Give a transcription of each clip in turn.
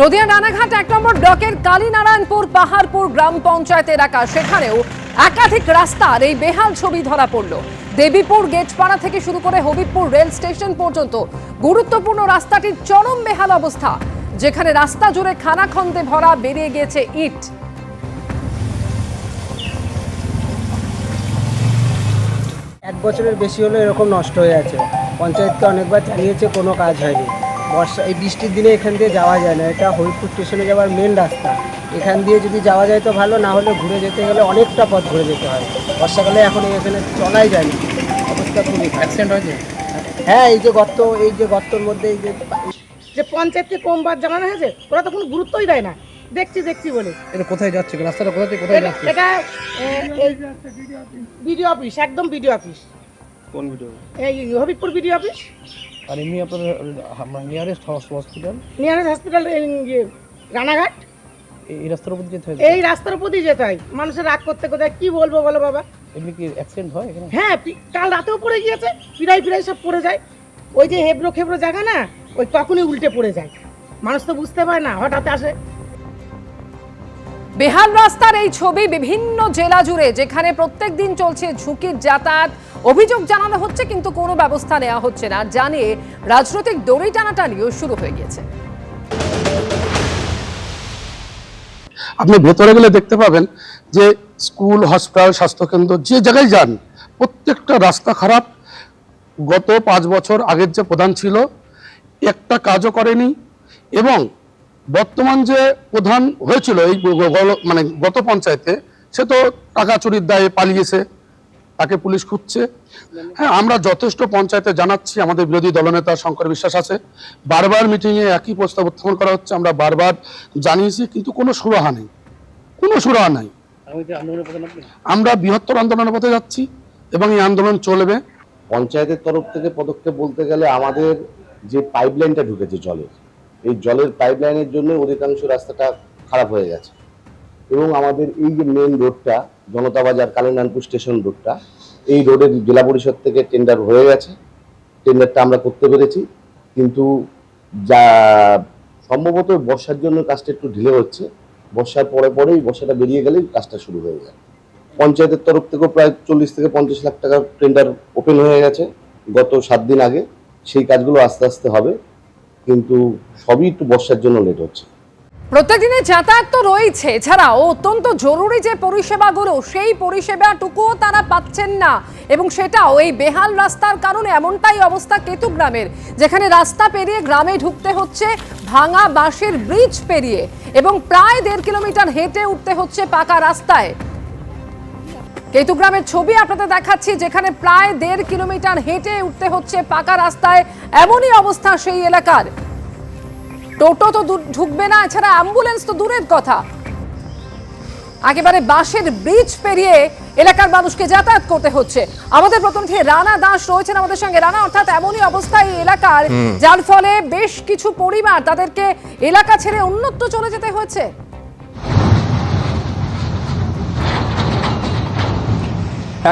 নদিয়া রানাঘাট এক নম্বর ব্লকের কালীনারায়ণপুর পাহাড়পুর গ্রাম পঞ্চায়েত এলাকা। সেখানেও একাধিক রাস্তার এই বেহাল ছবি ধরা পড়ল। দেবীপুর গেটপাড়া থেকে শুরু করে হবিবপুর রেল স্টেশন পর্যন্ত গুরুত্বপূর্ণ রাস্তাটির চরম বেহাল অবস্থা, যেখানে রাস্তা জুড়ে খানাখন্দে ভরা বেরিয়ে গিয়েছে ইট। এক বছরের বেশি হলো এরকম নষ্ট হয়ে আছে। পঞ্চায়েতকে অনেকবার জানিয়েছে, কোনো কাজ হয়নি। বর্ষা এই বৃষ্টির দিনে এখান দিয়ে যাওয়া যায় না। এটা হরিপুর স্টেশনে যাওয়ার মেন রাস্তা। এখান দিয়ে যদি যাওয়া যায় তো ভালো না হলে ঘুরে যেতে গেলে অনেকটা পথ ঘুরে যেতে হয়। বর্ষাকালে এখন এখানে চলাই যায় না। অবস্থা খুবই অ্যাক্সিডেন্ট হয়েছে? হ্যাঁ এই যে গর্ত এই যে গর্তর মধ্যে এই যে যে পঞ্চায়েতকে কমবার জানানো হয়েছে ওরা তো কোনো গুরুত্বই দেয় না। দেখছি দেখছি বলে। এটা কোথায় যাচ্ছে? রাস্তাটা কোথায় এটা- যাচ্ছে? এটা বিডিও অফিস। একদম বিডিও অফিস। কোন ভিডিও এই হবিবপুর বিডিও অফিস। আর এমনি আপনার nearest hospital nearest hospital Ranaghat? এই রাস্তার উপর যেতে হয়? এই রাস্তার উপর দিয়ে যেতে হয়। মানুষের রাগ করতে কোথায় কি বলব বলো বাবা? এমনি কি অ্যাক্সিডেন্ট হয় এখানে? হ্যাঁ কাল রাতেও পড়ে গিয়েছে পিড়াই পিড়াই সব পড়ে যায়। ওই যে হেবড়ো খেবড়ো জায়গা না ওই তখনই উল্টে পড়ে যায়। মানুষ তো বুঝতে পারে না হঠাৎ আসে। বেহাল রাস্তার এই ছবি বিভিন্ন জেলা জুড়ে, যেখানে প্রত্যেক দিন চলছে ঝুঁকির যাতায়াত। অভিযোগ জানানো হচ্ছে, কিন্তু কোনো ব্যবস্থা নেওয়া হচ্ছে না। জানিয়ে রাজনৈতিক দড়ি টানাটানিও শুরু হয়ে গিয়েছে। আপনি ভেতরে গেলে দেখতে পাবেন যে স্কুল, হসপিটাল, স্বাস্থ্যকেন্দ্র, যে জায়গায় যান, প্রত্যেকটা রাস্তা খারাপ। গত পাঁচ বছর আগের যে প্রধান ছিল, একটা কাজও করেনি এবং বর্তমান যে প্রধান হয়েছিল এই মানে গত পঞ্চায়েতে সে তো টাকা চুরির দায়ে পালিয়েছে তাকে পুলিশ খুঁজছে। হ্যাঁ আমরা যথেষ্ট পঞ্চায়েতে জানাচ্ছি আমাদের বিরোধী দলনেতা শঙ্কর বিশ্বাস আছে। বারবার মিটিংয়ে একই প্রস্তাব উত্থাপন করা হচ্ছে আমরা বারবার জানিয়েছি কিন্তু কোনো সুরাহা নেই। কোনো সুরাহা নাই। আমরা বৃহত্তর আন্দোলনের পথে যাচ্ছি এবং এই আন্দোলন চলবে। পঞ্চায়েতের তরফ থেকে পদক্ষেপ বলতে গেলে আমাদের যে পাইপলাইনটা ঢুকেছে জলের এই জলের পাইপলাইনের জন্য অধিকাংশ রাস্তাটা খারাপ হয়ে গেছে। এবং আমাদের এই যে মেন রোডটা জনতা বাজার, কালীনানপুর স্টেশন রোডটা এই রোডের জেলা পরিষদ থেকে টেন্ডার হয়ে গেছে। টেন্ডারটা আমরা করতে পেরেছি। কিন্তু যা সম্ভবত বর্ষার জন্য কাজটা একটু ঢিলে হচ্ছে। বর্ষার পরে পরেই বর্ষাটা বেরিয়ে গেলেই কাজটা শুরু হয়ে যায়। পঞ্চায়েতের তরফ থেকেও প্রায় চল্লিশ থেকে পঞ্চাশ লাখ টাকার টেন্ডার ওপেন হয়ে গেছে। গত সাত দিন আগে সেই কাজগুলো আস্তে আস্তে হবে। কিন্তু সবই একটু বর্ষার জন্য লেট হচ্ছে। প্রত্যেকদিনের যাতায়াত তো রয়েছে। এছাড়াও অত্যন্ত জরুরি যে পরিষেবাগুলো, সেই পরিষেবাটুকুও তারা পাচ্ছেন না। এবং সেটাও এই বেহাল রাস্তার কারণে এমনটাই অবস্থা কেতু গ্রামের, যেখানে রাস্তা পেরিয়ে গ্রামে ঢুকতে হচ্ছে, ভাঙা বাঁশের ব্রিজ পেরিয়ে এবং প্রায় দেড় কিলোমিটার হেঁটে উঠতে হচ্ছে পাকা রাস্তায়। কেতুগ্রামের ছবি আপনাদের দেখাচ্ছি যেখানে প্রায় দেড় কিলোমিটার হেঁটে উঠতে হচ্ছে পাকা রাস্তায়। এমনই অবস্থা সেই এলাকার। টোটো তো ঢুকবে না এছাড়া অ্যাম্বুলেন্স তো দূরের কথা। একেবারে বাঁশের ব্রিজ পেরিয়ে এলাকার মানুষকে যাতায়াত করতে হচ্ছে। আমাদের প্রতিনিধি রানা দাস রয়েছেন আমাদের সঙ্গে। রানা অর্থাৎ এমনই অবস্থা এই এলাকার যার ফলে বেশ কিছু পরিবার তাদেরকে এলাকা ছেড়ে অন্যত্র চলে যেতে হয়েছে।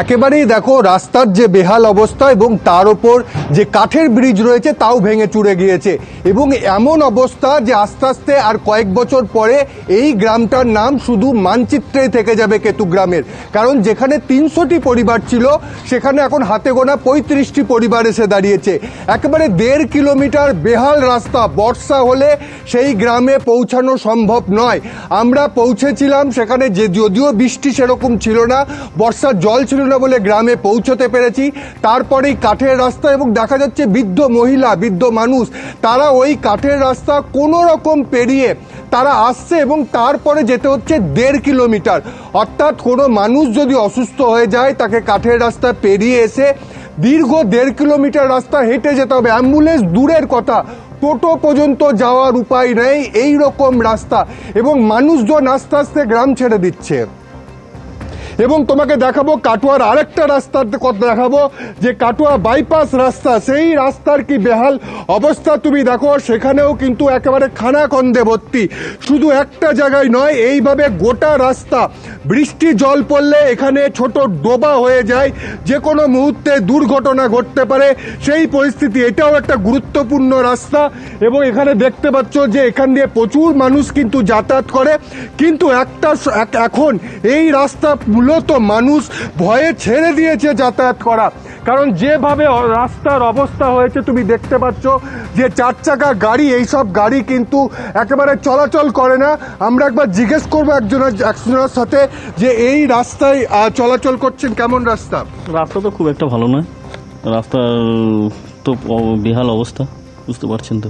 একেবারেই দেখো রাস্তার যে বেহাল অবস্থা এবং তার ওপর যে কাঠের ব্রিজ রয়েছে তাও ভেঙে চুরে গিয়েছে। এবং এমন অবস্থা যে আস্তে আস্তে আর কয়েক বছর পরে এই গ্রামটার নাম শুধু মানচিত্রেই থেকে যাবে কেতু গ্রামের। কারণ যেখানে তিনশোটি পরিবার ছিল, সেখানে এখন হাতে গোনা পঁয়ত্রিশটি পরিবার এসে দাঁড়িয়েছে। একেবারে দেড় কিলোমিটার বেহাল রাস্তা, বর্ষা হলে সেই গ্রামে পৌঁছানো সম্ভব নয়। আমরা পৌঁছেছিলাম সেখানে যে, যদিও বৃষ্টি সেরকম ছিল না, বর্ষার জল ছিল না বলে গ্রামে পৌঁছতে পেরেছি। তারপরেই কাঠের রাস্তা এবং দেখা যাচ্ছে বৃদ্ধ মহিলা, বৃদ্ধ মানুষ, তারা ওই কাঠের রাস্তা কোনো রকম পেরিয়ে তারা আসছে এবং তারপরে যেতে হচ্ছে দেড় কিলোমিটার। অর্থাৎ কোনো মানুষ যদি অসুস্থ হয়ে যায়, তাকে কাঠের রাস্তা পেরিয়ে এসে দীর্ঘ দেড় কিলোমিটার রাস্তা হেঁটে যেতে হবে। অ্যাম্বুলেন্স দূরের কথা, টোটো পর্যন্ত যাওয়ার উপায় নেই এই রকম রাস্তা এবং মানুষজন আস্তে আস্তে গ্রাম ছেড়ে দিচ্ছে। এবং তোমাকে দেখাবো কাটোয়ার আরেকটা রাস্তার কথা দেখাবো, যে কাটোয়া বাইপাস রাস্তা, সেই রাস্তার কি বেহাল অবস্থা তুমি দেখো, সেখানেও কিন্তু একেবারে খানা খানাখন্দে ভর্তি। শুধু একটা জায়গায় নয়, এইভাবে গোটা রাস্তা। বৃষ্টি জল পড়লে এখানে ছোট ডোবা হয়ে যায়, যে কোনো মুহূর্তে দুর্ঘটনা ঘটতে পারে। সেই পরিস্থিতি, এটাও একটা গুরুত্বপূর্ণ রাস্তা। এবং এখানে দেখতে পাচ্ছ যে এখান দিয়ে প্রচুর মানুষ কিন্তু যাতায়াত করে। কিন্তু একটা এখন এই রাস্তা মূলত মানুষ ভয়ে ছেড়ে দিয়েছে যাতায়াত করা। কারণ যেভাবে রাস্তার অবস্থা হয়েছে তুমি দেখতে পাচ্ছ যে চার চাকা গাড়ি এইসব গাড়ি কিন্তু একেবারে চলাচল করে না। আমরা একবার জিজ্ঞেস করব একজনের একজনের সাথে যে এই রাস্তায় চলাচল করছেন কেমন রাস্তা? রাস্তা তো খুব একটা ভালো নয়। রাস্তার তো বেহাল অবস্থা বুঝতে পারছেন তো।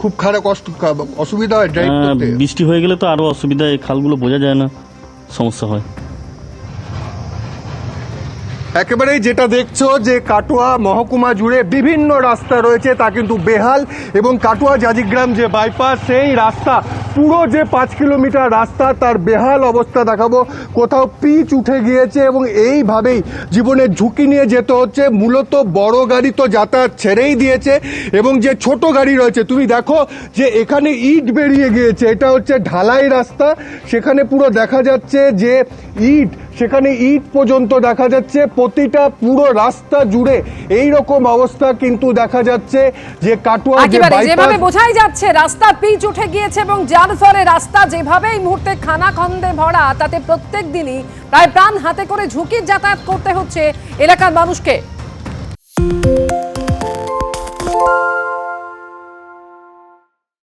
খুব খারাপ কষ্ট অসুবিধা হয় ড্রাইভ করতে। বৃষ্টি হয়ে গেলে তো আরও অসুবিধা এই খালগুলো বোঝা যায় না সমস্যা হয়। একেবারেই যেটা দেখছ যে কাটোয়া মহকুমা জুড়ে বিভিন্ন রাস্তা রয়েছে, তা কিন্তু বেহাল এবং কাটোয়া জাজিগ্রাম যে বাইপাস সেই রাস্তা, পুরো যে পাঁচ কিলোমিটার রাস্তা, তার বেহাল অবস্থা দেখাবো। কোথাও পিচ উঠে গিয়েছে এবং এইভাবেই জীবনের ঝুঁকি নিয়ে যেতে হচ্ছে। মূলত বড় গাড়ি তো যাতায়াত ছেড়েই দিয়েছে এবং যে ছোট গাড়ি রয়েছে, তুমি দেখো যে এখানে ইট বেরিয়ে গিয়েছে। এটা হচ্ছে ঢালাই রাস্তা। সেখানে পুরো দেখা যাচ্ছে যে ইট সেখানে ইট পর্যন্ত দেখা যাচ্ছে প্রতিটা পুরো রাস্তা জুড়ে এই রকম অবস্থা কিন্তু দেখা যাচ্ছে যে কাটুয়া যেভাবে বোঝাই যাচ্ছে রাস্তা পিচ উঠে গিয়েছে এবং যার ফলে রাস্তা যেভাবে এই মুহূর্তে খানাখন্দে ভরা তাতে প্রত্যেক দিনই প্রায় প্রাণ হাতে করে ঝুঁকির যাতায়াত করতে হচ্ছে এলাকার মানুষকে।